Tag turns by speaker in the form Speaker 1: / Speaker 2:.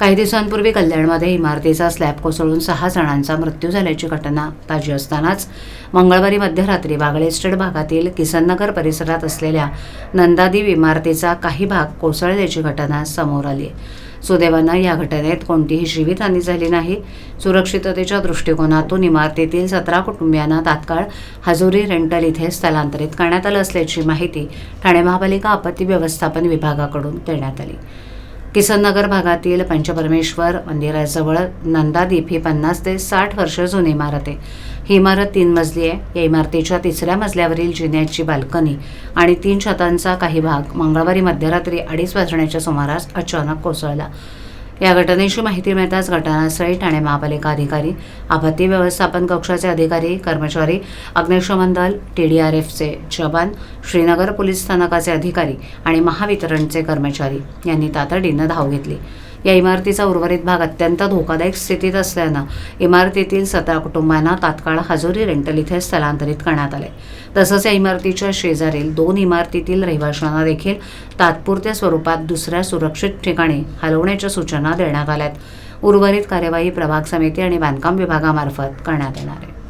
Speaker 1: काही दिवसांपूर्वी कल्याणमध्ये इमारतीचा स्लॅब कोसळून सहा जणांचा मृत्यू झाल्याची घटना ताजी असतानाच मंगळवारी मध्यरात्री बागळे एस्टेट भागातील किसननगर परिसरात असलेल्या नंदादीप इमारतीचा काही भाग कोसळल्याची घटना समोर आली. सुदैवानं या घटनेत कोणतीही जीवितहानी झाली नाही. सुरक्षिततेच्या दृष्टिकोनातून इमारतीतील सतरा कुटुंबियांना तात्काळ हजोरी रेंटल इथे स्थलांतरित करण्यात आलं असल्याची माहिती ठाणे महापालिका आपत्ती व्यवस्थापन विभागाकडून देण्यात आली. किसननगर भागातील पंचपरमेश्वर मंदिराजवळ नंदादीप ही पन्नास ते साठ वर्ष जुनी इमारत आहे. ही इमारत तीन मजली आहे. या इमारतीच्या तिसऱ्या मजल्यावरील जिन्याची बाल्कनी आणि तीन छतांचा काही भाग मंगळवारी मध्यरात्री अडीच वाजण्याच्या सुमारास अचानक कोसळला. या घटनेची माहिती मिळताच घटनास्थळी ठाणे महापालिका अधिकारी आपत्ती व्यवस्थापन कक्षाचे अधिकारी कर्मचारी अग्निशमन दल टी डी आर एफचे जवान श्रीनगर पोलीस स्थानकाचे अधिकारी आणि महावितरणचे कर्मचारी यांनी तातडीनं धाव घेतली. या इमारतीचा उर्वरित भाग अत्यंत धोकादायक स्थितीत असल्यानं इमारतीतील सतरा कुटुंबांना तात्काळ हजोरी रेंटल इथे स्थलांतरित करण्यात आले. तसंच या इमारतीच्या शेजारील दोन इमारतीतील रहिवाशांना देखील तात्पुरत्या स्वरूपात दुसऱ्या सुरक्षित ठिकाणी हलवण्याच्या सूचना देण्यात आल्यात. उर्वरित कार्यवाही प्रभाग समिती आणि बांधकाम विभागामार्फत करण्यात येणार आहे.